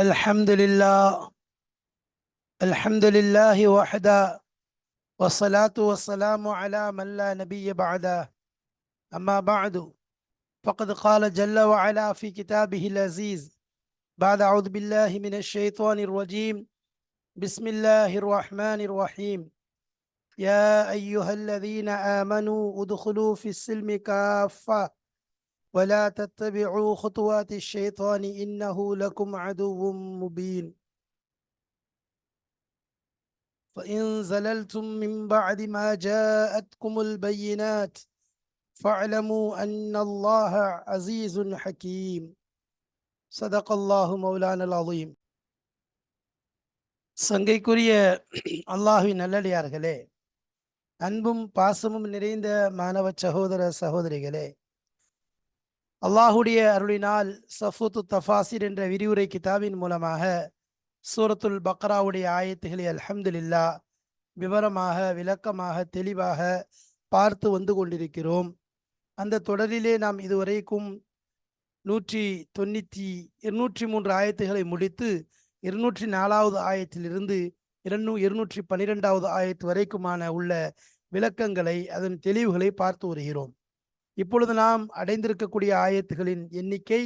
الحمد لله. الحمد لله وحده. والصلاة والسلام على من لا نبي بعده. أما بعد فقد قال جل وعلا في كتابه العزيز بعد أعوذ بالله من الشيطان الرجيم. بسم الله الرحمن الرحيم. يا أيها الذين آمنوا ادخلوا في السلم كافة. ولا تتبعوا خطوات الشيطان إنه لكم عدو مبين فإن زللتم من بعد ما جاءتكم البينات فاعلموا أن الله عزيز حكيم صدق الله مولانا العظيم சங்கைக்குரிய அல்லாஹுவின் நல்லடியார்களே அன்பும் பாசமும் நிறைந்த மாணவ சகோதர சகோதரிகளே அல்லாஹுடைய அருளினால் சஃபூத்து தஃபாசிர் என்ற விரிவுரை கிதாபின் மூலமாக சூரத்துல் பக்ராவுடைய ஆயத்துகளை அல்ஹம்துலில்லா விவரமாக விளக்கமாக தெளிவாக பார்த்து வந்து கொண்டிருக்கிறோம். அந்த தொடரிலே நாம் இதுவரைக்கும் நூற்றி தொண்ணூற்றி இருநூற்றி மூன்று ஆயத்துகளை முடித்து இருநூற்றி நாலாவது ஆயத்திலிருந்து இரநூ இருநூற்றி பன்னிரெண்டாவது ஆயத்து வரைக்குமான உள்ள விளக்கங்களை அதன் தெளிவுகளை பார்த்து வருகிறோம். இப்பொழுது நாம் அடைந்திருக்கக்கூடிய ஆயத்துகளின் எண்ணிக்கை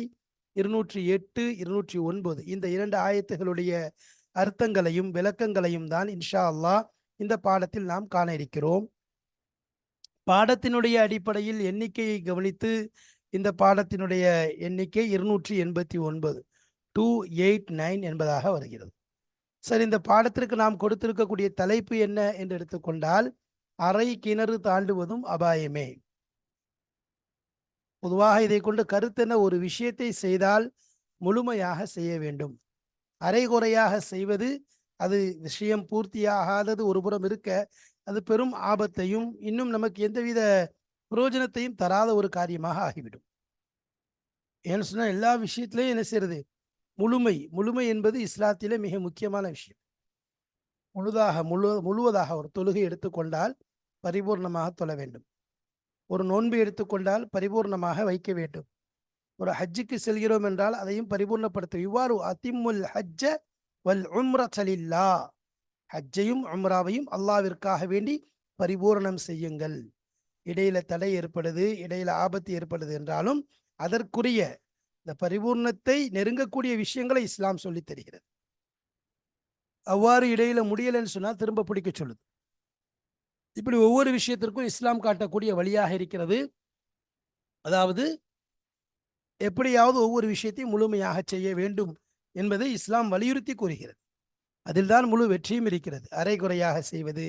இருநூற்றி எட்டு இருநூற்றி ஒன்பது இந்த இரண்டு ஆயத்துகளுடைய அர்த்தங்களையும் விளக்கங்களையும் தான் இன்ஷா அல்லாஹ் இந்த பாடத்தில் நாம் காண இருக்கிறோம். பாடத்தினுடைய அடிப்படையில் எண்ணிக்கையை கவனித்து இந்த பாடத்தினுடைய எண்ணிக்கை இருநூற்றி எண்பத்தி ஒன்பது டூ எயிட் நைன் என்பதாக வருகிறது. சரி இந்த பாடத்திற்கு நாம் கொடுத்திருக்கக்கூடிய தலைப்பு என்ன என்று எடுத்துக்கொண்டால் அரை கிணறு தாண்டுவதும் அபாயமே. பொதுவாக இதை கொண்டு கருத்தென ஒரு விஷயத்தை செய்தால் முழுமையாக செய்ய வேண்டும். அரைகுறையாக செய்வது அது விஷயம் பூர்த்தியாகாதது ஒரு புறம் இருக்க அது பெரும் ஆபத்தையும் இன்னும் நமக்கு எந்தவித பிரயோஜனத்தையும் தராத ஒரு காரியமாக ஆகிவிடும். ஏன்னு சொன்னால் எல்லா விஷயத்திலையும் என்ன செய்யறது? முழுமை. முழுமை என்பது இஸ்லாத்திலே மிக முக்கியமான விஷயம். முழுதாக முழு முழுவதாக ஒரு தொழுகை எடுத்துக்கொண்டால் பரிபூர்ணமாக தொழ வேண்டும். ஒரு நோன்பு எடுத்துக்கொண்டால் பரிபூர்ணமாக வைக்க வேண்டும். ஒரு ஹஜ்ஜுக்கு செல்கிறோம் என்றால் அதையும் பரிபூர்ணப்படுத்த. இவ்வாறு அதிமுல் ஹஜ்ஜ வல் உம்ரலில்லா ஹஜ்ஜையும் உம்ராவையும் அல்லாவிற்காக வேண்டி பரிபூரணம் செய்யுங்கள். இடையில தடை ஏற்படுது இடையில ஆபத்து ஏற்படுது என்றாலும் அதற்குரிய இந்த பரிபூர்ணத்தை நெருங்கக்கூடிய விஷயங்களை இஸ்லாம் சொல்லி தருகிறது. அவ்வாறு இடையில முடியலைன்னு சொன்னா திரும்ப பிடிக்க சொல்லுது. இப்படி ஒவ்வொரு விஷயத்திற்கும் இஸ்லாம் காட்டக்கூடிய வழியாக இருக்கிறது. அதாவது எப்படியாவது ஒவ்வொரு விஷயத்தையும் முழுமையாக செய்ய வேண்டும் என்பதை இஸ்லாம் வலியுறுத்தி கூறுகிறது. அதில்தான் முழு வெற்றியும் இருக்கிறது. அரைகுறையாக செய்வது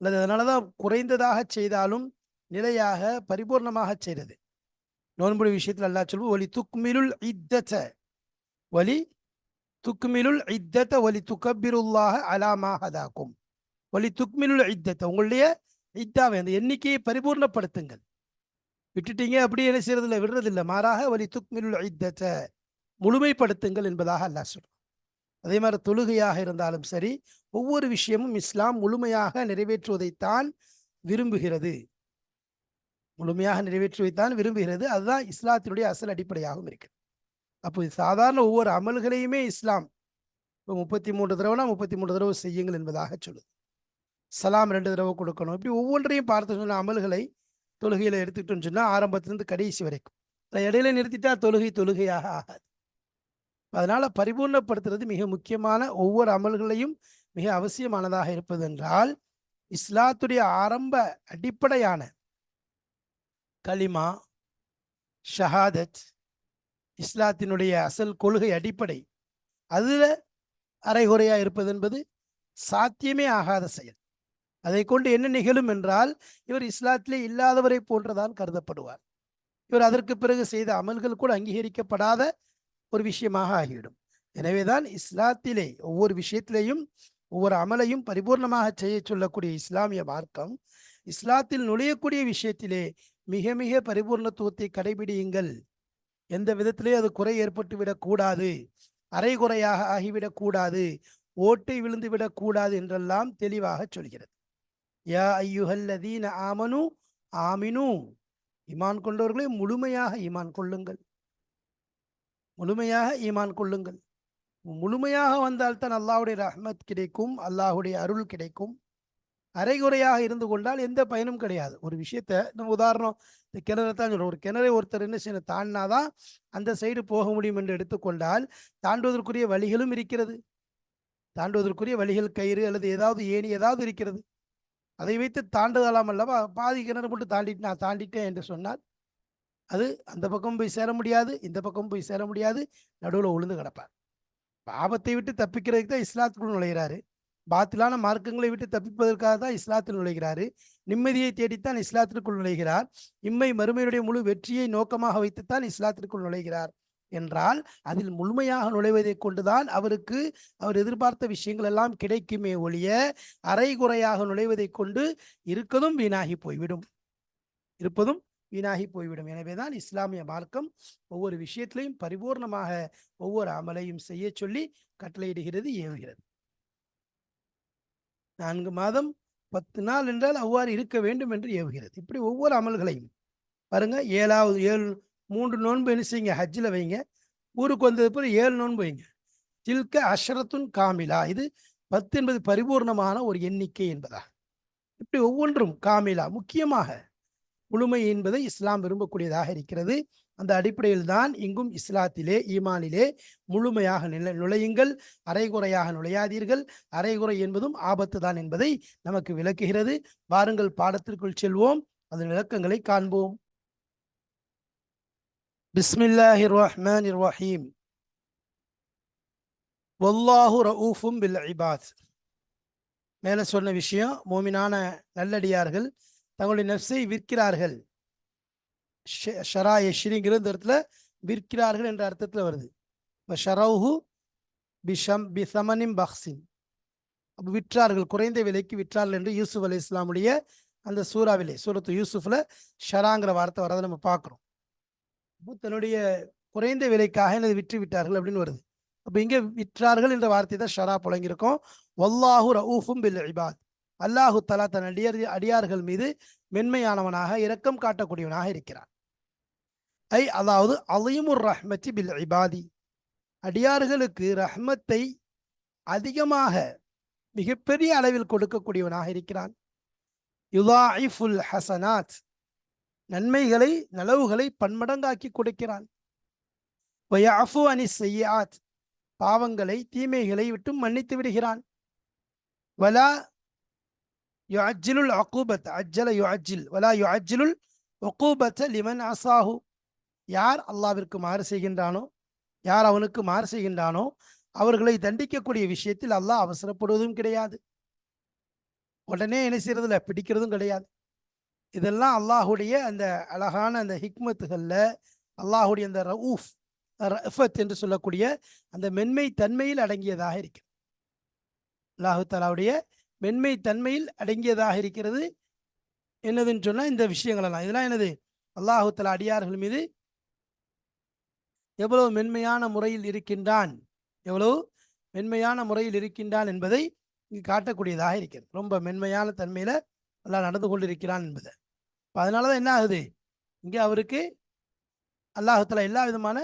அல்லது அதனாலதான் குறைந்ததாக செய்தாலும் நிலையாக பரிபூர்ணமாக செய்கிறது நோன்புடி விஷயத்தில் அல்லா சொல்வோம் ஒலி துக்மிலுல் இத்தத்த ஒலி துக்மிலுல் இத்தத்த ஒலி துக்கபிருல்லாக அலாமாகதாக்கும் வலி துக்மிலுல் இத்தத்தை உங்களுடைய இத்தாவை அந்த எண்ணிக்கையை பரிபூர்ணப்படுத்துங்கள். விட்டுட்டீங்க அப்படி என்ன செய்யறதில்ல விடுறதில்லை. மாறாக வலி துக்மிலுல் இத்தத்தை முழுமைப்படுத்துங்கள் என்பதாக அல்லாஹ் சொல்றான். அதே மாதிரி தொழுகையாக இருந்தாலும் சரி ஒவ்வொரு விஷயமும் இஸ்லாம் முழுமையாக நிறைவேற்றுவதைத்தான் விரும்புகிறது. முழுமையாக நிறைவேற்றுவதைத்தான் விரும்புகிறது. அதுதான் இஸ்லாத்தினுடைய அசல் அடிப்படையாகவும் இருக்குது அப்போ சாதாரண ஒவ்வொரு அமல்களையுமே இஸ்லாம் இப்போ முப்பத்தி மூன்று தடவைனா முப்பத்தி மூன்று தடவை செய்யுங்கள் என்பதாக சொல்லுது. சலாம் ரெண்டு தடவை கொடுக்கணும். இப்படி ஒவ்வொன்றையும் பார்த்து சொன்ன அமல்களை தொழுகையில் எடுத்துக்கிட்டோம்னு சொன்னால் ஆரம்பத்திலிருந்து கடைசி வரைக்கும். இடையில நிறுத்திட்டா தொழுகை தொழுகையாக ஆகாது. அதனால் பரிபூர்ணப்படுத்துறது மிக முக்கியமான ஒவ்வொரு அமல்களையும் மிக அவசியமானதாக இருப்பது என்றால் இஸ்லாத்துடைய ஆரம்ப அடிப்படையான கலிமா ஷஹாதத் இஸ்லாத்தினுடைய அசல் கொள்கை அடிப்படை. அதில் அரைகுறையாக இருப்பது என்பது சாத்தியமே ஆகாத செயல். அதை கொண்டு என்ன நிகழும் என்றால் இவர் இஸ்லாத்திலே இல்லாதவரை போன்றுதான் கருதப்படுவார். இவர் அதற்கு பிறகு செய்த அமல்கள் கூட அங்கீகரிக்கப்படாத ஒரு விஷயமாக ஆகிவிடும். எனவேதான் இஸ்லாத்திலே ஒவ்வொரு விஷயத்திலேயும் ஒவ்வொரு அமலையும் பரிபூர்ணமாக செய்ய சொல்லக்கூடிய இஸ்லாமிய மார்க்கம் இஸ்லாத்தில் நுழையக்கூடிய விஷயத்திலே மிக மிக பரிபூர்ணத்துவத்தை கடைபிடியுங்கள். எந்த விதத்திலே அது குறை ஏற்பட்டு விடக்கூடாது அரைகுறையாக ஆகிவிடக் கூடாது ஓட்டை விழுந்து விடக்கூடாது என்றெல்லாம் தெளிவாக சொல்கிறது. யா ஐயுஹல்லதீன ஆமனு ஆமினு. ஈமான் கொண்டவர்களே முழுமையாக ஈமான் கொள்ளுங்கள். முழுமையாக ஈமான் கொள்ளுங்கள். முழுமையாக வந்தால்தான் அல்லாஹுடைய ரஹ்மத் கிடைக்கும் அல்லாஹ்வுடைய அருள் கிடைக்கும். அரைகுறையாக இருந்து கொண்டால் எந்த பயனும் கிடையாது. ஒரு விஷயத்த நம்ம உதாரணம் இந்த கிணறு தான் சொல்றோம். ஒரு கிணறை ஒருத்தர் என்ன செய்யணும்? தாண்டினாதான் அந்த சைடு போக முடியும் என்று எடுத்துக்கொண்டால் தாண்டுவதற்குரிய வழிகளும் இருக்கிறது. தாண்டுவதற்குரிய வழிகள் கயிறு அல்லது ஏதாவது ஏணி ஏதாவது இருக்கிறது. அதை வைத்து தாண்டுதலாம் அல்லவா? பாதி கிணறு மட்டும் தாண்டிட்டு நான் தாண்டிட்டேன் என்று சொன்னால் அது அந்த பக்கம் போய் சேர முடியாது இந்த பக்கம் போய் சேர முடியாது நடுவில் உளுந்து கிடப்பார். பாபத்தை விட்டு தப்பிக்கிறதுக்கு தான் இஸ்லாத்துக்குள் நுழைகிறாரு பாத்திலான மார்க்கங்களை விட்டு தப்பிப்பதற்காக தான் இஸ்லாத்தில் நுழைகிறாரு. நிம்மதியை தேடித்தான் இஸ்லாத்திற்குள் நுழைகிறார். இம்மை மறுமையுடைய முழு வெற்றியை நோக்கமாக வைத்துத்தான் இஸ்லாத்திற்குள் நுழைகிறார். என்றால் அதில் முழுமையாக நுழைவதை கொண்டுதான் அவருக்கு அவர் எதிர்பார்த்த விஷயங்கள் எல்லாம் கிடைக்குமே ஒழிய அரைகுறையாக நுழைவதை கொண்டு இருக்கதும் வீணாகி போய்விடும். இருப்பதும் வீணாகி போய்விடும். எனவேதான் இஸ்லாமிய மார்க்கம் ஒவ்வொரு விஷயத்திலையும் பரிபூர்ணமாக ஒவ்வொரு அமலையும் செய்ய சொல்லி கட்டளையிடுகிறது ஏவுகிறது நான்கு மாதம் பத்து நாள் என்றால் அவ்வாறு இருக்க வேண்டும் என்று ஏவுகிறது இப்படி ஒவ்வொரு அமல்களையும் பாருங்க ஏழாவது ஏழு மூன்று நோன்பு என்ன செய்யுங்க? ஹஜ்ஜில் வைங்க. ஊருக்கு வந்தது பிறகு ஏழு நோன்பு வைங்க. தில்க அஷரத்துன் காமிலா. இது பத்து என்பது பரிபூர்ணமான ஒரு எண்ணிக்கை என்பதா? இப்படி ஒவ்வொன்றும் காமிலா. முக்கியமாக முழுமை என்பதை இஸ்லாம் விரும்பக்கூடியதாக இருக்கிறது. அந்த அடிப்படையில் தான் இங்கும் இஸ்லாத்திலே ஈமானிலே முழுமையாக நில நுழையுங்கள். அரைகுறையாக நுழையாதீர்கள். அரைகுறை என்பதும் ஆபத்து தான் என்பதை நமக்கு விளக்குகிறது. வாருங்கள் பாடத்திற்குள் செல்வோம். அதன் விளக்கங்களை காண்போம். பிஸ்மில்லாஹிர் ரஹ்மானிர் ரஹீம் வல்லாஹு ரഊஃபும் பில் இபாத் மேலே சொன்ன விஷயம் மோமினான நல்லடியார்கள் தங்களுடைய நெஃப்ஸை விற்கிறார்கள். ஷ- ஷரா எஷ்ரிங்கிற இந்த இடத்துல விற்கிறார்கள் என்ற அர்த்தத்தில் வருது. இப்போ ஷரௌஹு பிஷம் பி சமனிம் பக்ஸின் அப்போ விற்றார்கள் குறைந்த விலைக்கு விற்றார்கள் என்று யூசுஃப் அலி இஸ்லாமுடைய அந்த சூறாவிலே சூரத்து யூசுஃபில் ஷராங்கிற வார்த்தை வரதை நம்ம பார்க்குறோம். தன்னுடைய குறைந்த விலைக்காக எனது விற்று விட்டார்கள் அப்படின்னு வருது. அப்போ இங்கே விற்றார்கள் என்ற வார்த்தை தான் ஷரா புழங்கியிருக்கோம் வல்லாஹு ரவுஃபும் பில் இபாத். அல்லாஹு தலா தன் அடியார் அடியார்கள் மீது மென்மையானவனாக இரக்கம் காட்டக்கூடியவனாக இருக்கிறான். ஐ அதாவது அலிமுர் ரஹ்மத்தி பில் இபாதி. அடியார்களுக்கு ரஹ்மத்தை அதிகமாக மிகப்பெரிய அளவில் கொடுக்கக்கூடியவனாக இருக்கிறான். யுதாஇஃபுல் ஹசனாத். நன்மைகளை நலவுகளை பன்மடங்காக்கி கொடுக்கிறான். வயஃபு அனி செய்யாத் பாவங்களை தீமைகளை விட்டு மன்னித்து விடுகிறான். வலா யுஅஜ்ஜிலுல் அகூபத் அஜ்ஜல யுஅஜ்ஜில். வலா யுஅஜ்ஜிலுல் ஒக்கூபத்த லிமன் அசாஹு யார் அல்லாவிற்கு மாறு செய்கின்றானோ யார் அவனுக்கு மாறு செய்கின்றானோ அவர்களை தண்டிக்கக்கூடிய விஷயத்தில் அல்லாஹ் அவசரப்படுவதும் கிடையாது. உடனே என்ன செய்யறதுல பிடிக்கிறதும் கிடையாது. இதெல்லாம் அல்லாஹுடைய அந்த அழகான அந்த ஹிக்மத்துகளில் அல்லாஹுடைய அந்த ரவுஃப் ரஃபத் என்று சொல்லக்கூடிய அந்த மென்மை தன்மையில் அடங்கியதாக இருக்கிறது. அல்லாஹு தாலாவுடைய மென்மை தன்மையில் அடங்கியதாக இருக்கிறது என்னதுன்னு சொன்னால் இந்த விஷயங்களெல்லாம். இதெல்லாம் என்னது? அல்லாஹு தலா அடியார்கள் மீது எவ்வளவு மென்மையான முறையில் இருக்கின்றான் எவ்வளவு மென்மையான முறையில் இருக்கின்றான் என்பதை இங்கு காட்டக்கூடியதாக இருக்கிறது. ரொம்ப மென்மையான தன்மையில் நல்லா நடந்து கொண்டிருக்கிறான் என்பதை. இப்போ அதனால தான் என்ன ஆகுது? இங்கே அவருக்கு அல்லாஹத்தில் எல்லா விதமான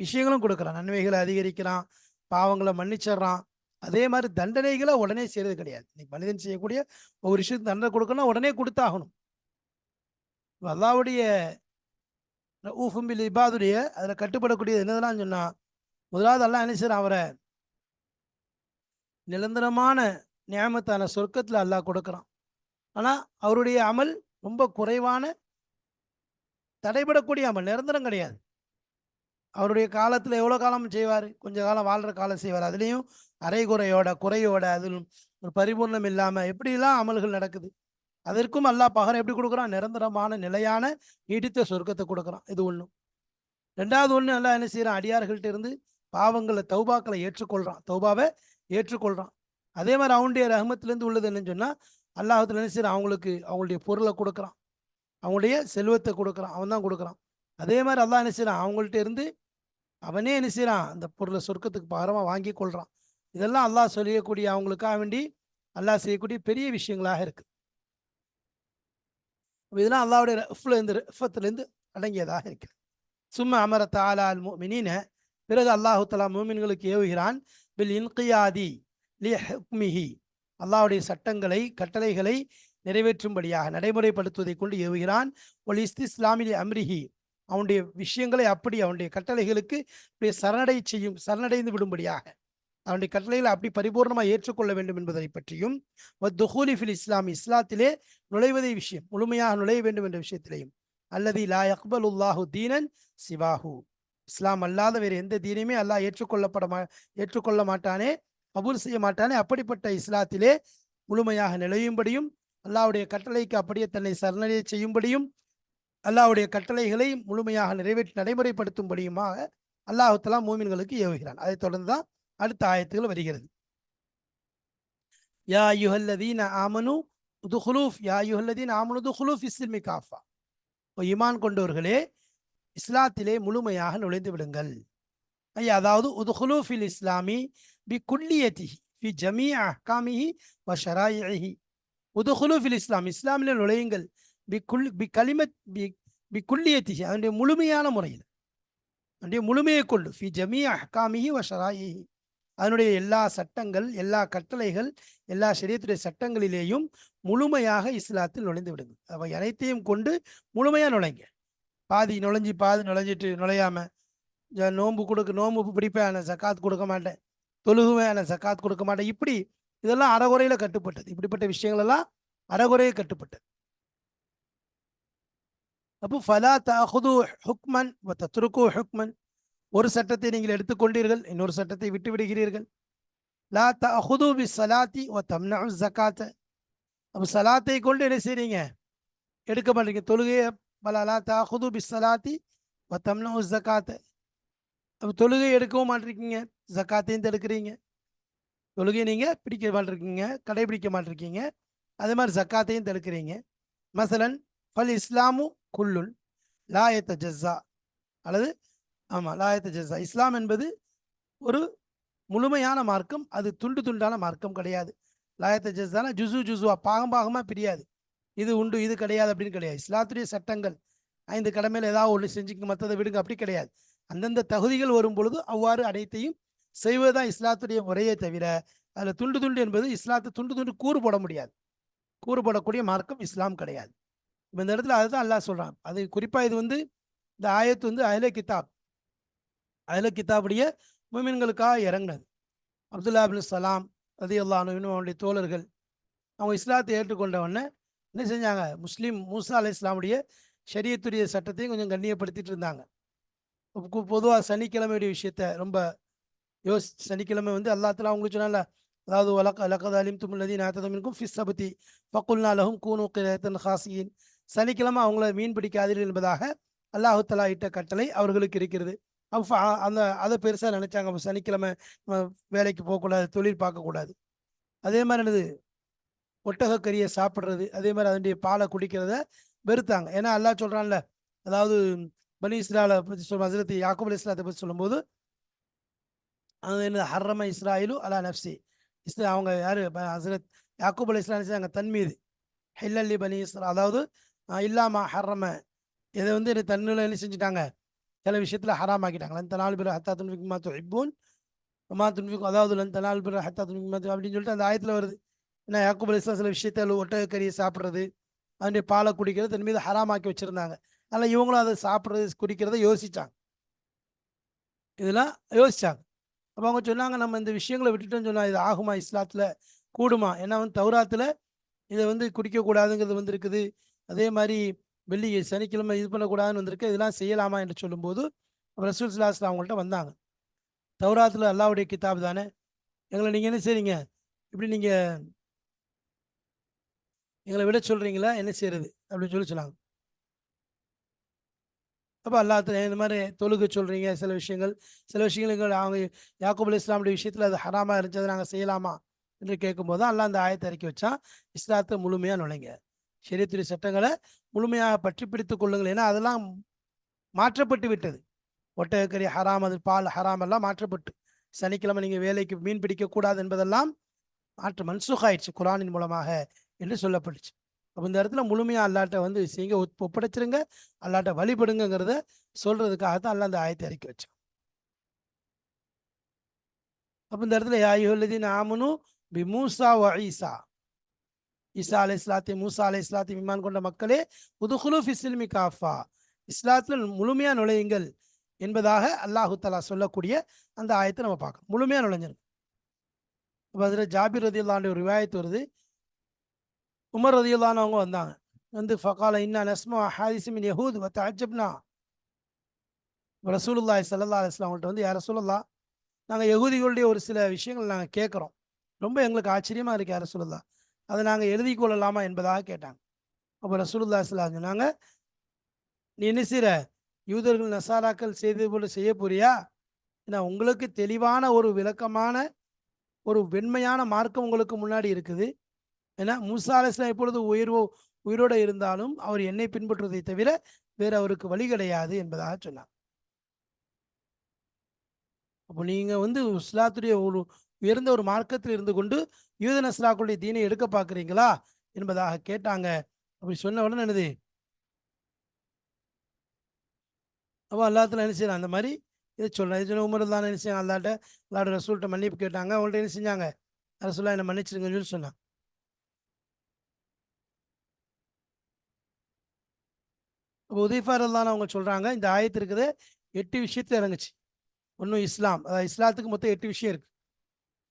விஷயங்களும் கொடுக்குறான். நன்மைகளை அதிகரிக்கிறான் பாவங்களை மன்னிச்சிடுறான். அதே மாதிரி தண்டனைகளை உடனே செய்யறது கிடையாது. இன்னைக்கு மனிதன் செய்யக்கூடிய ஒரு விஷயத்துக்கு தண்டனை கொடுக்கணும் உடனே கொடுத்தாகணும். அல்லாவுடைய அல்லாஹ்வுடைய ஊஃபும்பில் இபாதுடைய அதில் கட்டுப்படக்கூடியது என்னதெல்லாம் சொன்னால் முதலாவது அல்லாஹ் என்ன அவரை நிரந்தரமான நியமத்தான சொர்க்கத்தில் அல்லாஹ் கொடுக்குறான். ஆனால் அவருடைய அமல் ரொம்ப குறைவான தடைபடக்கூடிய அமல் நிரந்தரம் கிடையாது. அவருடைய காலத்தில் எவ்வளோ காலம் செய்வார்? கொஞ்ச காலம் வாழ்கிற காலம் செய்வார். அதுலேயும் அரைகுறையோட குறையோட அதிலும் ஒரு பரிபூர்ணம் இல்லாமல் எப்படிலாம் அமல்கள் நடக்குது? அதற்கும் அல்லாஹ் பகரம் எப்படி கொடுக்குறான்? நிரந்தரமான நிலையான நீடித்த சொர்க்கத்தை கொடுக்குறான். இது ஒன்றும் ரெண்டாவது ஒன்று நல்லா என்ன செய்கிறான் அடியார்கள்ட்ட இருந்து பாவங்களை தௌபாக்களை ஏற்றுக்கொள்கிறான் தௌபாவை ஏற்றுக்கொள்கிறான் அதே மாதிரி அவனுடைய ரஹமத்திலேருந்து உள்ளது என்னன்னு சொன்னால் அல்லாஹத்தில் என்ன செய்கிறான் அவங்களுக்கு அவங்களுடைய பொருளை கொடுக்குறான். அவங்களுடைய செல்வத்தை கொடுக்குறான். அவன் தான் கொடுக்குறான். அதே மாதிரி அல்லாஹ் என்ன செய்யறான் அவங்கள்ட்ட இருந்து அவனே என்ன செய்யறான் அந்த பொருளை சொர்க்கத்துக்கு பாரமாக வாங்கி கொள்கிறான் இதெல்லாம் அல்லாஹ் சொல்லக்கூடிய அவங்களுக்காக வேண்டி அல்லாஹ் செய்யக்கூடிய பெரிய விஷயங்களாக இருக்கு. இதெல்லாம் அல்லாவுடைய ரஃப்ல இருந்து ரஃபத்துலேருந்து அடங்கியதாக இருக்கு. சும்மா அமர தாலால் மினின பிறகு அல்லாஹு தலா மூமின்களுக்கு ஏவுகிறான் பில் இன்கியாதி லி ஹுக்மிஹி அல்லாவுடைய சட்டங்களை கட்டளைகளை நிறைவேற்றும்படியாக நடைமுறைப்படுத்துவதை கொண்டு ஏவுகிறான். ஒல் இஸ்திஸ்லாமிலி அம்ரிஹி. அவனுடைய விஷயங்களை அப்படி அவனுடைய கட்டளைகளுக்கு அப்படியே சரணடை செய்யும் சரணடைந்து விடும்படியாக அவனுடைய கட்டளைகளை அப்படி பரிபூர்ணமாக ஏற்றுக்கொள்ள வேண்டும் என்பதை பற்றியும் துஹூலி ஃபில் இஸ்லாம் இஸ்லாத்திலே நுழைவதை விஷயம் முழுமையாக நுழைய வேண்டும் என்ற விஷயத்திலையும். அல்லது லா யக்பலுல்லாஹு தீனன் சிவாஹு. இஸ்லாம் அல்லாத வேறு எந்த தீனையுமே அல்லாஹ் ஏற்றுக்கொள்ளப்பட மா ஏற்றுக்கொள்ள மாட்டானே. கபூல் செய்ய மாட்டானே. அப்படிப்பட்ட இஸ்லாத்திலே முழுமையாக நிலையும்படியும் அல்லாவுடைய கட்டளைக்கு அப்படியே தன்னை சரணடைய செய்யும்படியும் அல்லாஹ்வுடைய கட்டளைகளை முழுமையாக நிறைவேற்றி நடைமுறைப்படுத்தும்படியுமாக அல்லாஹுத்தலாம் மூமின்களுக்கு ஏவுகிறான். அதைத் தொடர்ந்து தான் அடுத்த ஆயத்துகள் வருகிறது. யா யுஹல்லதீன ஆமனு துஹுலூஃப் யா யுஹல்லதீன் ஆமனு துஹுலூஃப் இஸ்லிமி காஃபா ஈமான் கொண்டவர்களே இஸ்லாத்திலே முழுமையாக நுழைந்து விடுங்கள் ஐயா அதாவது உதுஹுலூஃபில் இஸ்லாமி பி குல்லியத்திஹி ஃபி ஜமீ அஹ்காமிஹி வ ஷராயிஹி உதுஹுலூஃபில் இஸ்லாம் இஸ்லாமில் நுழையுங்கள் பி குல் பி கலிமத் பி பி குல்லியத்திஹி அதனுடைய முழுமையான முறையில் அதனுடைய முழுமையை கொண்டு ஃபி ஜமீ அஹ்காமிஹி வ ஷராயிஹி அதனுடைய எல்லா சட்டங்கள் எல்லா கட்டளைகள் எல்லா சரியத்துடைய சட்டங்களிலேயும் முழுமையாக இஸ்லாத்தில் நுழைந்து விடுங்கள் அவை அனைத்தையும் கொண்டு முழுமையாக நுழைங்க பாதி நுழைஞ்சி பாதி நுழைஞ்சிட்டு நுழையாம நோன்பு கொடுக்க நோன்பு பிடிப்பேன் ஆனால் சக்காத் கொடுக்க மாட்டேன். தொழுகுவேன் ஆனால் சக்காத் கொடுக்க மாட்டேன். இப்படி இதெல்லாம் அறகுறையில் கட்டுப்பட்டது. இப்படிப்பட்ட விஷயங்கள் எல்லாம் அறகுறையை கட்டுப்பட்டது. அப்போ ஃபலா தஹுது ஹுக்மன் வ தத்ருக்கு ஹுக்மன். ஒரு சட்டத்தை நீங்கள் எடுத்துக்கொண்டீர்கள் இன்னொரு சட்டத்தை விட்டு விடுகிறீர்கள் லா தஹுது பி சலாத்தி ஒ தம்னா ஜக்காத்த அப்போ சலாத்தை கொண்டு என்ன செய்றீங்க? எடுக்க மாட்டீங்க. தொழுகையை பல லா தஹுது பி சலாத்தி வ தம்னா ஜக்காத்த அப்போ தொழுகை எடுக்கவும் மாட்டிருக்கீங்க. ஜக்காத்தையும் தடுக்கிறீங்க. தொழுகையை நீங்கள் பிடிக்க மாட்டிருக்கீங்க. கடைபிடிக்க மாட்டிருக்கீங்க. அதே மாதிரி ஜக்காத்தையும் தடுக்கிறீங்க. மசலன் ஃபல் இஸ்லாமு குல்லுன் லாயத்த ஜஸ்ஸா அல்லது ஆமாம் லாயத்த ஜஸ்ஸா இஸ்லாம் என்பது ஒரு முழுமையான மார்க்கம். அது துண்டு துண்டான மார்க்கம் கிடையாது. லாயத்த ஜஸ்ஸானா ஜுசு ஜுசுவா பாகம் பாகமாக பிரியாது. இது உண்டு இது கிடையாது அப்படின்னு கிடையாது. இஸ்லாத்துடைய சட்டங்கள் ஐந்து கடமையில் ஏதாவது ஒன்று செஞ்சுக்க மற்றதை விடுங்க அப்படி கிடையாது. அந்தந்த தகுதிகள் வரும் பொழுது அவ்வாறு அனைத்தையும் செய்வதுதான் இஸ்லாத்துடைய முறையே தவிர அதில் துண்டு துண்டு என்பது இஸ்லாத்தை துண்டு துண்டு கூறு போட முடியாது. கூறு போடக்கூடிய மார்க்கம் இஸ்லாம் கிடையாது. இப்போ இந்த இடத்துல அதுதான் அல்லாஹ் சொல்கிறான் அது குறிப்பாக இது வந்து இந்த ஆயத்து வந்து அயல கிதாப். அயல கிதாபுடைய மூமின்களுக்காக இறங்கினது. அப்துல்லா அபின் சலாம் ரதி அல்லாஹ் அவனுடைய தோழர்கள். அவங்க இஸ்லாத்தை ஏற்றுக்கொண்டவொடனே என்ன செஞ்சாங்க? முஸ்லீம் மூசா அலி இஸ்லாமுடைய ஷரியத்துடைய சட்டத்தையும் கொஞ்சம் கண்ணியப்படுத்திட்டு இருந்தாங்க. பொதுவாக சனிக்கிழமையுடைய விஷயத்த ரொம்ப யோசி சனிக்கிழமை வந்து அல்லா அவங்களுக்கு சொன்னால அதாவது வழக்க லக்கத் அலிம் துமுல்லதி நாத்ததமின்கும் ஃபிஸ் சபத்தி ஃபக்குல்னா லஹும் கூனு கிரத்தன் ஹாசியின் சனிக்கிழமை அவங்கள மீன் பிடிக்காதீர்கள் என்பதாக அல்லாஹு தலா இட்ட கட்டளை அவர்களுக்கு இருக்கிறது. அப்ப அந்த அதை பெருசாக நினைச்சாங்க. சனிக்கிழமை வேலைக்கு போகக்கூடாது தொழில் பார்க்கக்கூடாது. அதே மாதிரி என்னது? ஒட்டகக்கறியை சாப்பிட்றது அதே மாதிரி அதனுடைய பாலை குடிக்கிறத வெறுத்தாங்க. ஏன்னா அல்லாஹ் சொல்கிறான்ல அதாவது பனி இஸ்ராலை பற்றி சொல்லும் ஹசரத் யாக்கூப் அலி இஸ்லாத்தை பற்றி சொல்லும்போது அது என்ன ஹர்ரம இஸ்ராயிலு அலா நப்சி இஸ்ரா அவங்க யாரு? ஹசரத் யாக்கூப் அலி இஸ்லாம் செய்தாங்க தன் மீது. ஹில்லல்லி பலி இஸ்ரா அதாவது இல்லாமா ஹர்ரம. இதை வந்து என்ன தன்னில் என்ன செஞ்சுட்டாங்க? சில விஷயத்தில் ஹராம் ஆக்கிட்டாங்க. லந்த நாலு பேர் ஹத்தா துன்பிக் மா துஹிப்பூன் மா துன்பிக் அதாவது லன் நாலு பேர் ஹத்தா துன்பிக் மா அப்படின்னு சொல்லிட்டு அந்த ஆயத்தில் வருது. ஏன்னா யாக்கூப் அலி இஸ்லாம் சில விஷயத்த ஒட்டகக்கறியை சாப்பிட்றது அதனுடைய பாலை குடிக்கிறது தன் மீது ஹராமாக்கி வச்சுருந்தாங்க. அதனால் இவங்களும் அதை சாப்பிட்றது குடிக்கிறத யோசித்தாங்க இதெல்லாம் யோசித்தாங்க அப்போ அவங்க சொன்னாங்க நம்ம இந்த விஷயங்களை விட்டுட்டோம்னு சொன்னால் இது ஆகுமா? இஸ்லாத்தில் கூடுமா? ஏன்னா வந்து தௌராத்தில் இதை வந்து குடிக்கக்கூடாதுங்கிறது வந்துருக்குது. அதே மாதிரி வெள்ளி சனிக்கிழமை இது பண்ணக்கூடாதுன்னு வந்திருக்கு. இதெல்லாம் செய்யலாமா? என்று சொல்லும்போது அப்ப ரசூல் சலாஸ்லாம் அவங்கள்ட்ட வந்தாங்க. தௌராத்தில் அல்லாவுடைய கிதாப் தானே? எங்களை நீங்கள் என்ன செய்றீங்க? இப்படி நீங்கள் எங்களை விட சொல்கிறீங்களா என்ன செய்யறது அப்படின்னு சொல்லி சொன்னாங்க. அப்போ அல்லாத்துல இந்த மாதிரி தொழுக சொல்கிறீங்க சில விஷயங்கள். சில விஷயங்கள் அவங்க யாக்கூப் அலி இஸ்லாமுடைய விஷயத்தில் அது ஹராமாக இருந்துச்சு அதை நாங்கள் செய்யலாமா என்று கேட்கும்போது அல்லா அந்த ஆயத்தை இறக்கி வச்சான் இஸ்லாத்தை முழுமையாக நுழைங்க. சரியத்துறை சட்டங்களை முழுமையாக பற்றி பிடித்து கொள்ளுங்கள். ஏன்னா அதெல்லாம் மாற்றப்பட்டு விட்டது. ஒட்டகக்கறி ஹராம் அது பால் ஹராம் எல்லாம் மாற்றப்பட்டு. சனிக்கிழமை நீங்கள் வேலைக்கு மீன் பிடிக்கக்கூடாது என்பதெல்லாம் மாற்று மன்சுக் ஆயிடுச்சு குரானின் மூலமாக என்று சொல்லப்பட்டுச்சு. அப்போ இந்த இடத்துல முழுமையாக அல்லாட்ட வந்து செய்ய ஒப்படைச்சிருங்க. அல்லாட்ட வழிபடுங்கிறத சொல்றதுக்காக தான் அல்லா அந்த ஆயத்தை இறக்கி வச்சான். அப்போ இந்த இடத்துல யாயுல்லதீன் ஆமனு பி மூசா வ ஈசா. ஈசா அலை இஸ்லாத்தி மூசா அலை இஸ்லாத்தி விமான் கொண்ட மக்களே உதுகுலு ஃபிஸ்லிமி காஃபா. இஸ்லாத்தில் முழுமையாக நுழையுங்கள் என்பதாக அல்லாஹு தலா சொல்லக்கூடிய அந்த ஆயத்தை நம்ம பார்க்கணும். முழுமையாக நுழைஞ்சிருக்கு இப்போ அதில் ஜாபிர் ரதியுல்லாண்ட ஒரு விவாயத்து வருது. உமர் ரதியுல்லானவங்க வந்தாங்க. வந்து ஃபகால இன்னா நஸ்மா ஹாரிசிமின் யஹூத் வத்த அஜப்னா ரசூலுல்லாய் சல்லா அலிஸ்லாம் அவங்கள்ட்ட வந்து யார் ரசூலுல்லா நாங்கள் யகுதிகளுடைய ஒரு சில விஷயங்கள் நாங்கள் கேட்குறோம். ரொம்ப எங்களுக்கு ஆச்சரியமாக இருக்கு யார் ரசூலுல்லா அதை நாங்கள் எழுதி கொள்ளலாமா? என்பதாக கேட்டாங்க. அப்போ ரசூலுல்லா இஸ்லாம் சொன்னாங்க நீ என்ன செய்கிற யூதர்கள் நசாராக்கள் செய்தது போல செய்ய போறியா? ஏன்னா உங்களுக்கு தெளிவான ஒரு விளக்கமான ஒரு வெண்மையான மார்க்கம் உங்களுக்கு முன்னாடி இருக்குது. ஏன்னா மூசா அலிஸ்லாம் எப்பொழுது உயிர்வோ உயிரோடு இருந்தாலும் அவர் என்னை பின்பற்றுவதை தவிர வேறு அவருக்கு வழி கிடையாது என்பதாக சொன்னார். அப்போ நீங்கள் வந்து இஸ்லாத்துடைய ஒரு உயர்ந்த ஒரு மார்க்கத்தில் இருந்து கொண்டு யூத நஸ்லாக்களுடைய தீனை எடுக்க பார்க்குறீங்களா என்பதாக கேட்டாங்க. அப்படி சொன்ன உடனே என்னது? அப்போ அல்லாத்துல என்ன செய்யலாம் அந்த மாதிரி இதை சொல்கிறேன் இது உமர் தான் என்ன செய்யலாம் அல்லாட்ட அல்லாட்ட ரசூல்கிட்ட மன்னிப்பு கேட்டாங்க. அவங்கள்ட்ட என்ன செஞ்சாங்க? ரசூலா என்னை மன்னிச்சிருங்கன்னு சொல்லி சொன்னாங்க அப்போ உதய்ஃபார் அல்லான்னு அவங்க சொல்கிறாங்க இந்த ஆயத்து இருக்குது. எட்டு விஷயத்தில் இறங்குச்சு. ஒன்றும் இஸ்லாம். அதாவது இஸ்லாத்துக்கு மொத்தம் எட்டு விஷயம் இருக்குது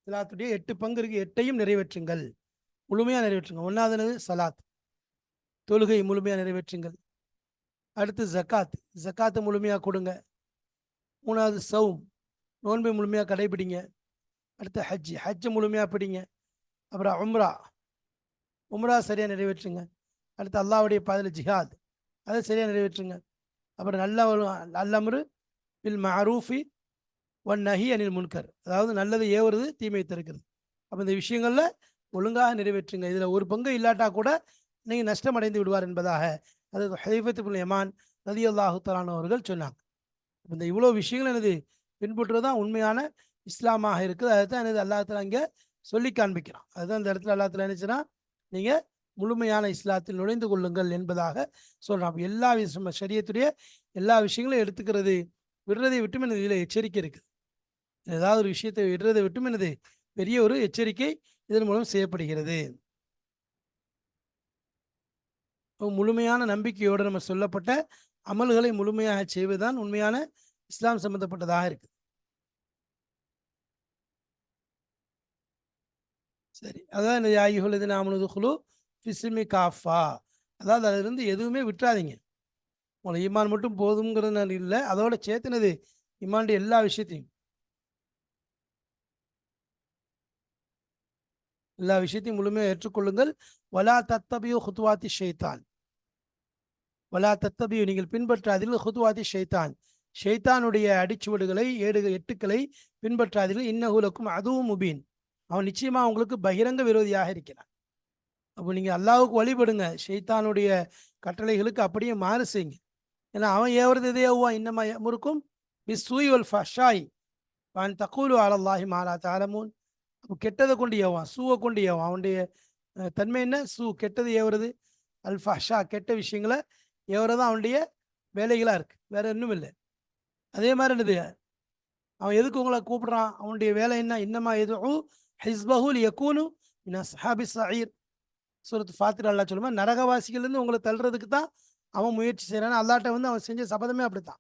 இஸ்லாத்துடைய எட்டு பங்கு இருக்குது எட்டையும் நிறைவேற்றுங்கள். முழுமையாக நிறைவேற்றுங்க ஒன்றாவது சலாத். தொழுகை முழுமையாக நிறைவேற்றுங்கள். அடுத்து ஜக்காத். ஜக்காத்தை முழுமையாக கொடுங்க. மூணாவது சவும் நோன்பை முழுமையாக கடைபிடிங்க. அடுத்து ஹஜ்ஜி. ஹஜ்ஜை முழுமையாக பிடிங்க. அப்புறம் உம்ரா. உம்ரா சரியாக நிறைவேற்றுங்க. அடுத்து அல்லாவுடைய பாதையில் ஜிஹாத். அதை சரியாக நிறைவேற்றுங்க. அப்புறம் நல்ல ஒரு நல்லமரு பில் மரூஃபி ஒன் நஹி அனில் முன்கர் அதாவது நல்லது ஏவுறது தீமை தருக்கிறது அப்போ இந்த விஷயங்களில் ஒழுங்காக நிறைவேற்றுங்க. இதில் ஒரு பங்கு இல்லாட்டா கூட நீங்கள் நஷ்டம் அடைந்து விடுவார் என்பதாக அது ஹைஃபத்துல் யமான் நதி அல்லாஹுத்தலான் அவர்கள் சொன்னாங்க. இந்த இவ்வளோ விஷயங்கள் எனது பின்பற்றுவது தான் உண்மையான இஸ்லாமாக இருக்குது. அதை தான் எனது அல்லாத்துல அங்கே சொல்லி காண்பிக்கிறான். அதுதான் இந்த இடத்துல அல்லாத்துல நினைச்சுன்னா நீங்கள் முழுமையான இஸ்லாத்தில் நுழைந்து கொள்ளுங்கள் என்பதாக சொல்கிறான் எல்லா விஷயம் சரியத்துடைய எல்லா விஷயங்களும் எடுத்துக்கிறது விடுறதை விட்டும் எனது இதில் எச்சரிக்கை இருக்குது. ஏதாவது ஒரு விஷயத்தை விடுறதை விட்டும் எனது பெரிய ஒரு எச்சரிக்கை இதன் மூலம் செய்யப்படுகிறது. முழுமையான நம்பிக்கையோடு நம்ம சொல்லப்பட்ட அமல்களை முழுமையாக செய்வதுதான் உண்மையான இஸ்லாம் சம்பந்தப்பட்டதாக இருக்கு சரி. அதான் இந்த யாயுகள் இது நாமனது குழு ஃபிசிமி காஃபா. அதாவது அதிலிருந்து எதுவுமே விட்டுறாதீங்க. உங்களை ஈமான் மட்டும் போதுங்கிறது இல்லை. அதோட சேர்த்துனது இமானுடைய எல்லா விஷயத்தையும். எல்லா விஷயத்தையும் முழுமையாக ஏற்றுக்கொள்ளுங்கள். வலா தத்தபியோ ஹுத்வாத்தி ஷைத்தான். வலா தத்தபியோ நீங்கள் பின்பற்றாதீர்கள் ஹுத்வாத்தி ஷெய்தான் ஷைத்தானுடைய அடிச்சுவடுகளை ஏடு எட்டுக்களை பின்பற்றாதீர்கள். இன்னகுலக்கும் அதுவும் முபீன். அவன் நிச்சயமாக உங்களுக்கு பகிரங்க விரோதியாக இருக்கிறான். அப்போ நீங்கள் அல்லாவுக்கு வழிபடுங்க. ஷெய்தானுடைய கட்டளைகளுக்கு அப்படியே மாறு செய்யுங்க. ஏன்னா அவன் ஏவுறது இதே ஏவுவான் இன்னமா முறுக்கும் மிஸ் சூய் ஃபஷாய் வான் தக்கூலு அலல்லாஹி மாலா அப்போ கெட்டதை கொண்டு ஏவான் சூவை கொண்டு ஏவான் அவனுடைய தன்மை என்ன? சூ கெட்டது ஏவுறது. அல் ஃபஷா கெட்ட விஷயங்களை ஏவுறது அவனுடைய வேலைகளாக இருக்குது வேற இன்னும் இல்லை. அதே மாதிரி என்னது? அவன் எதுக்கு உங்களை கூப்பிடுறான்? அவனுடைய வேலை என்ன? இன்னமா எதுவும் ஹிஸ்பஹுல் யக்கூனு இன்னா சஹாபி சயீர் சூரத் ஃபாத்திர அல்லா சொல்லுமா நரகவாசிகள்லேருந்து உங்களை தள்ளுறதுக்கு தான் அவன் முயற்சி செய்கிறான் அல்லாட்ட வந்து அவன் செஞ்ச சபதமே அப்படித்தான்.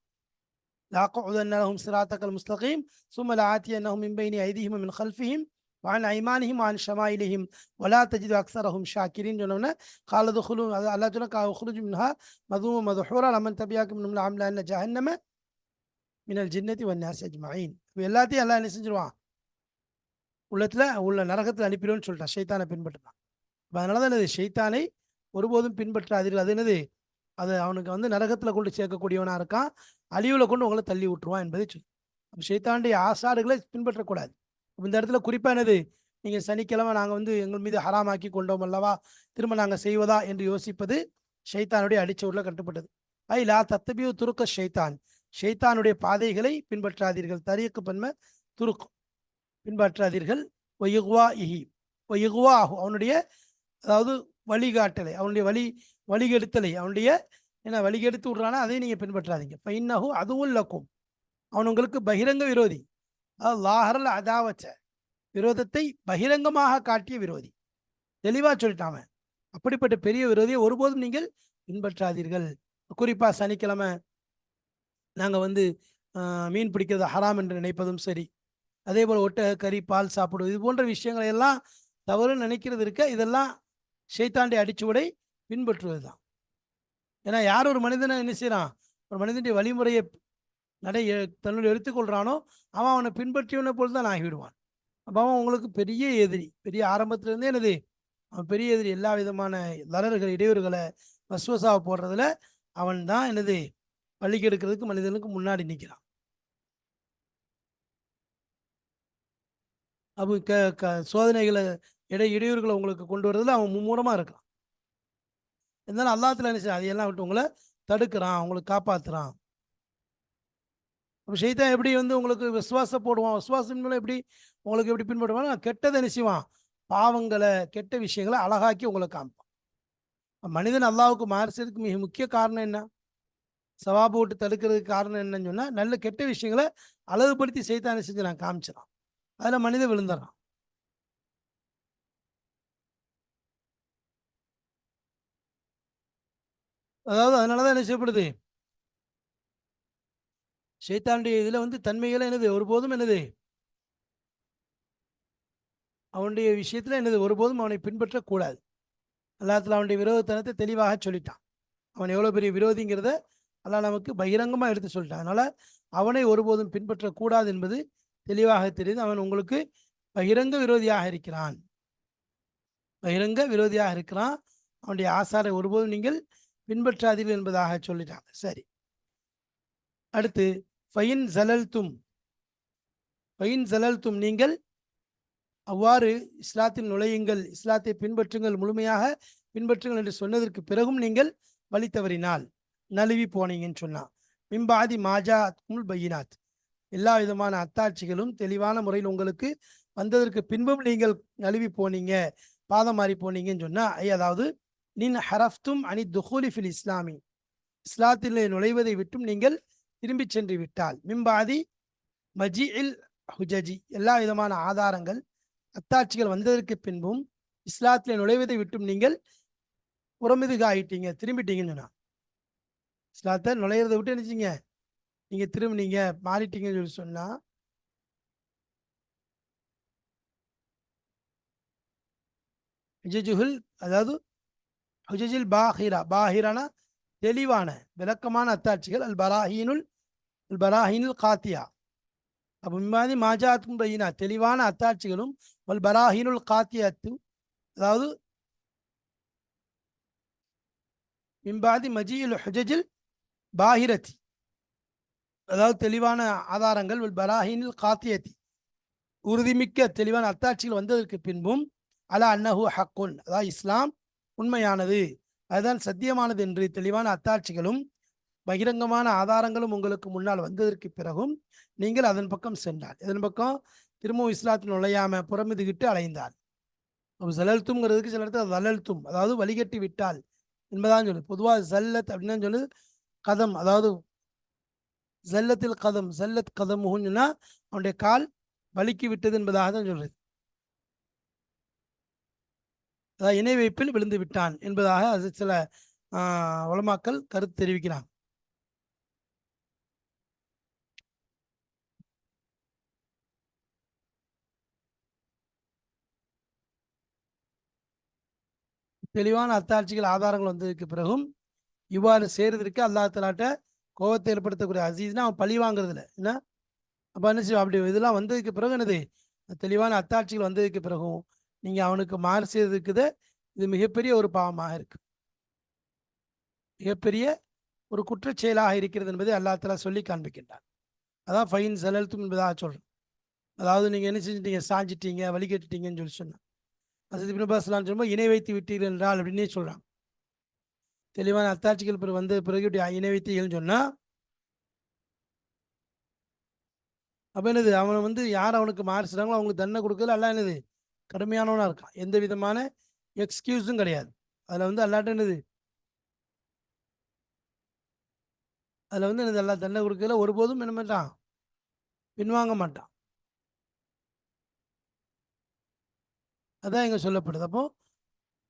லாக்கும் சிராத்தக்கல் முஸ்லகீம் சுமல் ஆத்தி அன்னஹும் இம்பைனி ஐதிஹிம் மின் ஹல்ஃபிஹிம் வான் ஐமானிஹிம் ஆன் ஷமாயிலிஹிம் வலா தஜிது அக்சரஹும் ஷாக்கிரின்னு சொன்னோன்னே காலது ஹுலு அது அல்லா சொன்னால் ஹுலுஜு மின்ஹா மதுவும் மது ஹூரா லமன் தபியாக்கும் நம்மள அம்லான்ன ஜஹன்னம மினல் ஜின்னதி வன் வன்னாஸ் அஜ்மாயின் எல்லாத்தையும் எல்லாம் என்ன செஞ்சிருவான்? உள்ளத்தில் உள்ள நரகத்தில் அனுப்பிடுவோன்னு சொல்லிட்டான். சைத்தானை பின்பற்றுதான் அதனால தான் என்னது ஷைத்தானை ஒருபோதும் பின்பற்றாதீர்கள். அது என்னது? அது அவனுக்கு வந்து நரகத்தில் கொண்டு சேர்க்கக்கூடியவனாக இருக்கான். அழிவில் கொண்டு உங்களை தள்ளி விட்டுருவான் என்பதை சொல்லி. அப்போ ஷைத்தானுடைய ஆசாடுகளை பின்பற்றக்கூடாது. இந்த இடத்துல குறிப்பாக என்னது? நீங்கள் சனிக்கிழமை நாங்கள் வந்து எங்கள் மீது ஹராமாக்கி கொண்டோம் அல்லவா? திரும்ப நாங்கள் செய்வதா என்று யோசிப்பது ஷைத்தானுடைய அடிச்சூரில் கட்டுப்பட்டது. ஐ லா தத்தபியோ துருக்க ஷைத்தான். ஷைத்தானுடைய பாதைகளை பின்பற்றாதீர்கள். தரியக்கு பன்மை துருக்கும். பின்பற்றாதீர்கள். ஒயுகுவா இஹி. ஒயுகுவா ஆகும் அவனுடைய அதாவது வழிகாட்டலை அவனுடைய வழி வழிகெடுத்தலை. அவனுடைய என்ன வழிகெடுத்து விடுறானா அதையும் நீங்கள் பின்பற்றாதீங்க. பைன்னஹு அதுவும் லக்கும். அவன் உங்களுக்கு பகிரங்க விரோதி. அதாவது லாஹரல் அதாவச்ச விரோதத்தை பகிரங்கமாக காட்டிய விரோதி. தெளிவாக சொல்லிட்டான் அவன். அப்படிப்பட்ட பெரிய விரோதியை ஒருபோதும் நீங்கள் பின்பற்றாதீர்கள். குறிப்பாக சனிக்கிழமை நாங்கள் வந்து மீன் பிடிக்கிறது ஹராம் என்று நினைப்பதும் சரி. அதே போல் ஒட்டக கறி பால் சாப்பிடுவது இது போன்ற விஷயங்களை எல்லாம் தவறு நினைக்கிறது இருக்க இதெல்லாம் ஷைத்தாண்டி அடிச்சுவடை பின்பற்றுவது தான் ஏன்னா யார் ஒரு மனிதனை என்ன செய்கிறான் ஒரு மனிதனுடைய வழிமுறையை நடை தன்னுடைய எடுத்துக்கொள்கிறானோ அவன் அவனை பின்பற்றியவனை போல் தான் ஆகிவிடுவான். அப்போ அவன் உங்களுக்கு பெரிய எதிரி பெரிய ஆரம்பத்திலேருந்தே என்னது? அவன் பெரிய எதிரி. எல்லா விதமான லரர்கள் இடையூறுகளை வசுவசாவை போடுறதுல அவன் தான் என்னது? பள்ளிக்கு எடுக்கிறதுக்கு மனிதனுக்கு முன்னாடி நிற்கிறான் அப்போ க க சோதனைகளை இடை இடையூறுகளை உங்களுக்கு கொண்டு வரதுல அவன் மும்முரமாக இருக்கான். இருந்தாலும் அல்லாத்துல என்ன அதையெல்லாம் விட்டு உங்களை தடுக்கிறான் உங்களுக்கு காப்பாற்றுறான் அப்போ ஷைத்தான் எப்படி வந்து உங்களுக்கு விசுவாசம் போடுவான்? விசுவாசம் எப்படி உங்களுக்கு எப்படி பின்பற்றுவான் கெட்டதை நினைச்சுவான் பாவங்களை கெட்ட விஷயங்களை அழகாக்கி உங்களை காமிப்பான். மனிதன் அல்லாவுக்கு மாறு மிக முக்கிய காரணம் என்ன? சவாபு விட்டு தடுக்கிறதுக்கு காரணம் என்னன்னு சொன்னால் நல்ல கெட்ட விஷயங்களை அழகுபடுத்தி செய்தான் செஞ்சு நான் காமிச்சிடான் அதில் மனிதன் விழுந்துடுறான் அதாவது அதனாலதான் என்ன செய்யப்படுது? ஷைத்தானுடைய இதில் வந்து தன்மைகளை என்னது? ஒருபோதும் என்னது? அவனுடைய விஷயத்தில் என்னது? ஒருபோதும் அவனை பின்பற்றக்கூடாது. எல்லாத்துல அவனுடைய விரோதத்தனத்தை தெளிவாக சொல்லிட்டான். அவன் எவ்வளோ பெரிய விரோதிங்கிறத அல்லாஹ் நமக்கு பகிரங்கமாக எடுத்து சொல்லிட்டான். அதனால் அவனை ஒருபோதும் பின்பற்றக்கூடாது என்பது தெளிவாக தெரியுது அவன் உங்களுக்கு பகிரங்க விரோதியாக இருக்கிறான். பகிரங்க விரோதியாக இருக்கிறான். அவனுடைய ஆசாரை ஒருபோதும் நீங்கள் பின்பற்றாதீர்கள் என்பதாக சொல்லிட்டாங்க. சரி. அடுத்து ஃபைன் ஜலல்தும். ஃபைன் ஜலல்தும் நீங்கள் அவ்வாறு இஸ்லாத்தில் நுழையுங்கள் இஸ்லாத்தை பின்பற்றுங்கள் முழுமையாக பின்பற்றுங்கள் என்று சொன்னதற்கு பிறகும் நீங்கள் வழி தவறினால் நழுவி போனீங்கன்னு சொன்னா. மிம்பாதி மாஜா முல் பையினாத். எல்லா விதமான அத்தாட்சிகளும் தெளிவான முறையில் உங்களுக்கு வந்ததற்கு பின்பும் நீங்கள் நழுவி போனீங்க பாதம் மாறி போனீங்கன்னு சொன்னா ஐ, அதாவது நின் ஹரஃப்தும் அனி துஹூலி ஃபில் இஸ்லாமி. இஸ்லாத்தில் நுழைவதை விட்டும் நீங்கள் திரும்பி சென்று விட்டால். மிம்பாதி மஜி இல் ஹுஜஜி. எல்லா விதமான ஆதாரங்கள் அத்தாட்சிகள் வந்ததற்கு பின்பும் இஸ்லாத்தில் நுழைவதை விட்டும் நீங்கள் புறமிதுக ஆயிட்டீங்க திரும்பிட்டீங்கன்னு சொன்னா இஸ்லாத்தை நுழையிறதை விட்டு நினைச்சிங்க நீங்கள் திரும்பினீங்க மாறிட்டீங்கன்னு சொல்லி சொன்னால் ஹுஜஜுல் அதாவது ஹுஜஜில் பாஹிரா. பாஹிரானா தெளிவான விளக்கமான அத்தாட்சிகள். அல் பராஹீனுல் அல் பராஹீனுல் காத்தியா. அப்போ மாதிரி மாஜாத்தும் பையினா தெளிவான அத்தாட்சிகளும் அல் பராஹீனுல் காத்தியாத்து அதாவது மிம்பாதி மஜியுல் ஹுஜஜில் பாஹிரத்தி அதாவது தெளிவான ஆதாரங்கள் வல் பராஹீனில் காத்தியத்தி உறுதிமிக்க தெளிவான அத்தாட்சிகள் வந்ததற்கு பின்பும் அலா அன்னஹு ஹக்குன். அதாவது இஸ்லாம் உண்மையானது. அதுதான் சத்தியமானது என்று தெளிவான அத்தாட்சிகளும் பகிரங்கமான ஆதாரங்களும் உங்களுக்கு முன்னால் வந்ததற்கு பிறகும் நீங்கள் அதன் பக்கம் சென்றால். இதன் பக்கம் திரும்பவும் இஸ்லாத்தில் நுழையாம புறமிதுகிட்டு அலைந்தால். அப்போ ஜலல்தும்ங்கிறதுக்கு சில இடத்துல ஜலல்தும் அதாவது வழிகட்டி விட்டால் என்பதான் சொல்லு பொதுவாக ஜல்லத் அப்படின்னு சொல்லு கதம் அதாவது ஜல்லத்தில் கதம் ஜல்லத் கதமுன்னா அவனுடைய கால் வலிக்கி விட்டது என்பதாக தான் சொல்றது. அதாவது இணை வைப்பில் விழுந்து விட்டான் என்பதாக அது சில ஆஹ், உலமாக்கள் கருத்து தெரிவிக்கிறாங்க. தெளிவான அத்தாட்சிகள் ஆதாரங்கள் வந்ததுக்கு பிறகும் இவ்வாறு செய்கிறதுக்கு அல்லாஹ் தலாட்ட கோபத்தை ஏற்படுத்தக்கூடிய அசீஸ்னா அவன் பழி வாங்குறதில்ல. என்ன? அப்போ என்ன செய்வோம் அப்படி இதெல்லாம் வந்ததுக்கு பிறகு என்னது? தெளிவான அத்தாட்சிகள் வந்ததுக்கு பிறகும் நீங்கள் அவனுக்கு மாறு செய்ததுக்குது இது மிகப்பெரிய ஒரு பாவமாக இருக்கு. மிகப்பெரிய ஒரு குற்றச் செயலாக இருக்கிறது என்பதை அல்லாஹ் சொல்லி காண்பிக்கின்றான். அதான் ஃபைன் செலல்த்தும் என்பதாக சொல்கிறேன் அதாவது நீங்கள் என்ன செஞ்சிட்டீங்க? சாஞ்சிட்டீங்க வழி கேட்டுட்டீங்கன்னு சொல்லி சொன்னான். அசதி இப்னு சொல்லும்போது இணை வைத்து விட்டீர்கள் என்றால் அப்படின்னே சொல்கிறான் தெளிவான அத்தாட்சிகள் பிறகு வந்து பிறகு இணை வைத்தீங்கன்னு சொன்னால் அப்போ என்னது? அவனை வந்து யார் அவனுக்கு மாறு செய்கிறாங்களோ அவங்களுக்கு தண்டனை கொடுக்கல அல்ல என்னது? கடுமையானவனாக இருக்கான். எந்த விதமான எக்ஸ்கியூஸும் கிடையாது. அதில் வந்து அல்லாட்ட என்னது? அதில் வந்து எனது எல்லா தண்டனை கொடுக்கல. ஒருபோதும் என்ன மாட்டான் பின்வாங்க மாட்டான். அதான் இங்கே சொல்லப்படுது. அப்போ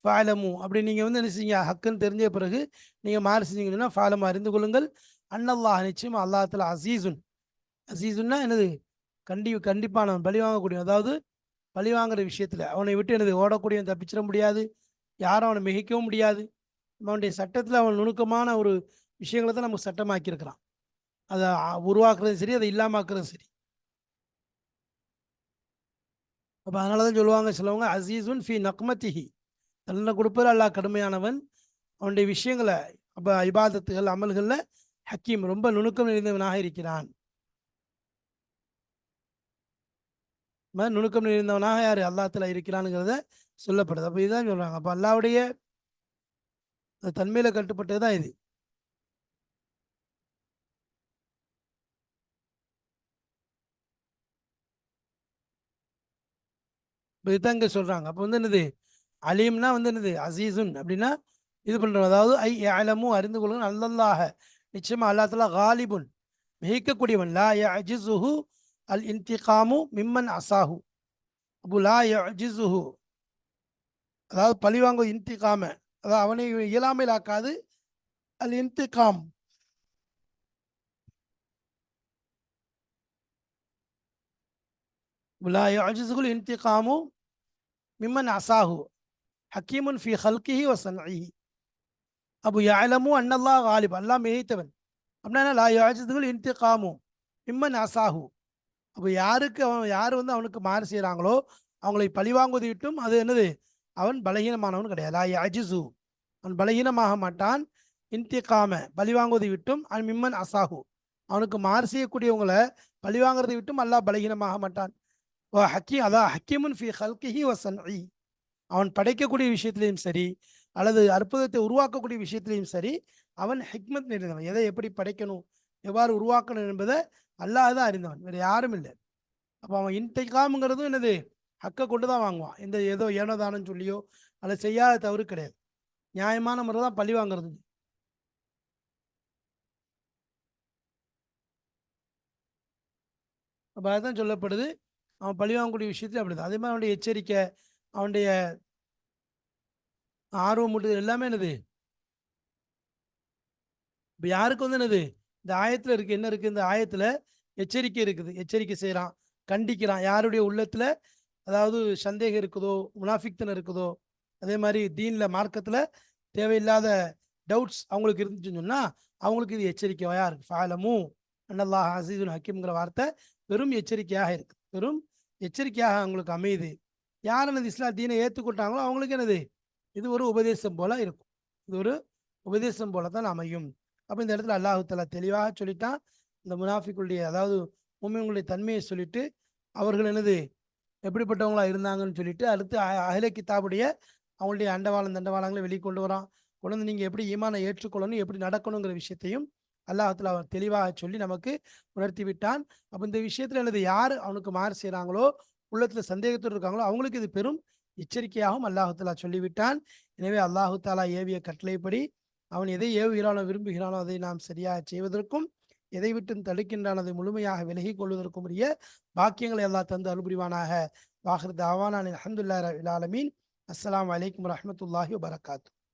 ஃபாலமு அப்படி நீங்கள் வந்து என்ன செய்யுங்க ஹக்குன்னு தெரிஞ்ச பிறகு நீங்கள் மாறு செஞ்சீங்கன்னா ஃபாலமு அறிந்து கொள்ளுங்கள். அன்னல்லாஹ் நிச்சயம் அல்லாஹத்துல அசீசுன் அசீசுன்னா என்னது? கண்டி கண்டிப்பானவன் பழி வாங்கக்கூடிய அதாவது பழி வாங்குற அவனை விட்டு எனது ஓடக்கூடியவன் தப்பிச்சிட முடியாது. யாரும் அவனை மிகைக்கவும் முடியாது. அவனுடைய சட்டத்தில் அவன் நுணுக்கமான ஒரு விஷயங்களை தான் நமக்கு சட்டமாக்கியிருக்கிறான். அதை உருவாக்குறதும் சரி அதை இல்லாமாக்குறதும் சரி. அப்போ அதனால தான் சொல்லுவாங்க சிலவங்க அசீசுன் ஃபி நக்மத்திஹி. தண்டனை கொடுப்பது அல்லாஹ் கடுமையானவன். அவனுடைய விஷயங்களை அப்போ இபாதத்துகள் அமல்களில் ஹக்கீம் ரொம்ப நுணுக்கம் நிறைந்தவனாக இருக்கிறான். மாதிரி நுணுக்கம் நிறைந்தவனாக யார்? அல்லாத்தில் இருக்கிறானுங்கிறத சொல்லப்படுது. அப்போ இதுதான் சொல்கிறாங்க அப்போ அல்லாவுடைய தன்மையில் கட்டுப்பட்டது தான் இது. இப்போ இதுதான் இங்கே சொல்கிறாங்க அப்போ வந்து என்னது? அலீம்னா வந்து என்னது? அசீசுன் அப்படின்னா இது பண்ணுறோம் அதாவது ஐ ஏலமும் அறிந்து கொள்ளுங்க நல்லல்லாக நிச்சயமாக அல்லாத்துல காலிபுன். மிகைக்கக்கூடியவன். லா யஜிசுஹு அல் இன்திகாமு மிம்மன் அசாஹு அபு லா யஜிசுஹு அதாவது பழிவாங்க இன்திகாம அதாவது அவனை இயலாமையில் ஆக்காது. அல் இன்திகாம் லா யஜிசுகுல் இன்திகாமு மிம்மன் அசாஹு ஹக்கீமுன் ஃபி ஹல்கிஹி வசன்இஹி அபு யாலமு அன்னல்லா காலிப் அல்லாஹ் மிகைத்தவன் அப்படின்னா லா யாஜிதுகள் இன்திகாமு மிம்மன் அசாஹு அப்போ யாருக்கு அவன் யார் வந்து அவனுக்கு மாறு செய்கிறாங்களோ அவங்களை பழிவாங்குவது விட்டும் அது என்னது? அவன் பலகீனமானவன் கிடையாது. லா அஜிசு. அவன் பலகீனமாக மாட்டான். இன்திகாம பழிவாங்குவதை விட்டும் அவன் மிம்மன் அசாஹு. அவனுக்கு மாறு செய்யக்கூடியவங்களை பழிவாங்கிறதை விட்டும் அல்லாஹ் பலகீனமாக மாட்டான். ஓ ஹக்கீம் அதான் ஹக்கீமுன் ஃபி ஹல்கிஹி வசன் அவன் படைக்கக்கூடிய விஷயத்திலையும் சரி அல்லது அற்புதத்தை உருவாக்கக்கூடிய விஷயத்திலையும் சரி அவன் ஹிக்மத் நிறைந்தவன். எதை எப்படி படைக்கணும்? எவ்வாறு உருவாக்கணும் என்பதை அல்லாஹ் தான் அறிந்தவன் வேறு யாரும் இல்லை. அப்போ அவன் இன்றைக்காமுங்கிறதும் என்னது? ஹக்கை கொண்டு தான் வாங்குவான். இந்த ஏதோ ஏனோதானம் சொல்லியோ அல்லது செய்யாத தவறு கிடையாது. நியாயமான முறை தான் பழி வாங்குறது. அப்போ அதுதான் சொல்லப்படுது. அவன் பழி வாங்கக்கூடிய விஷயத்துல அப்படிதான். அதே மாதிரி அவனுடைய எச்சரிக்கை அவனுடைய ஆர்வம் ஊட்டுதல் எல்லாமே என்னது? இப்போ யாருக்கு வந்து என்னது? இந்த ஆயத்தில் இருக்குது என்ன இருக்குது இந்த ஆயத்தில் எச்சரிக்கை இருக்குது. எச்சரிக்கை செய்கிறான் கண்டிக்கிறான். யாருடைய உள்ளத்தில் அதாவது சந்தேகம் இருக்குதோ முனாஃபிக்தன் இருக்குதோ அதே மாதிரி தீனில் மார்க்கத்தில் தேவையில்லாத டவுட்ஸ் அவங்களுக்கு இருந்துச்சுன்னு சொன்னால் அவங்களுக்கு இது எச்சரிக்கையாக இருக்குது ஃபாலமும் அன்னல்லாஹ் அசீதுல் ஹக்கீம்ங்கிற வார்த்தை வெறும் எச்சரிக்கையாக இருக்குது வெறும் எச்சரிக்கையாக அவங்களுக்கு அமையுது. யார் எனது இஸ்லாம் தீனை ஏற்றுக்கொண்டாங்களோ அவங்களுக்கு என்னது? இது ஒரு உபதேசம் போல இருக்கும். இது ஒரு உபதேசம் போல தான் அமையும். அப்போ இந்த இடத்துல அல்லாஹு தலா தெளிவாக சொல்லிட்டான். இந்த முனாஃபிக்குடைய அதாவது உண்மையுங்களுடைய தன்மையை சொல்லிட்டு அவர்கள் என்னது எப்படிப்பட்டவங்களா இருந்தாங்கன்னு சொல்லிட்டு அடுத்து அகில கித்தாபுடைய அவங்களுடைய அண்டவாளம் தண்டவாளங்களை வெளிக்கொண்டு வரான். கொண்டு வந்து நீங்கள் எப்படி ஈமானை ஏற்றுக்கொள்ளணும் எப்படி நடக்கணுங்கிற விஷயத்தையும் அல்லாஹத்தில் அவர் தெளிவாக சொல்லி நமக்கு உணர்த்தி விட்டான். அப்போ இந்த விஷயத்தில் எனது யார் அவனுக்கு மாறு செய்கிறாங்களோ உள்ளத்தில் சந்தேகத்தோடு இருக்காங்களோ அவங்களுக்கு இது பெரும் எச்சரிக்கையாகவும் அல்லாஹு தாலா சொல்லிவிட்டான். எனவே அல்லாஹு தாலா ஏவிய கட்டளைப்படி அவன் எதை ஏவுகிறானோ விரும்புகிறானோ அதை நாம் சரியாக செய்வதற்கும் எதை விட்டும் தடுக்கின்றான் அதை முழுமையாக விலகி கொள்வதற்கும் உரிய பாக்கியங்களை எல்லாம் தந்து அனுபுரிவானாக வாஹர் தாவானான் அஹமதுல்லா அலமீன் அஸ்லாம் வலைக்கம் வரமத்துல்லாஹி வரகாத்து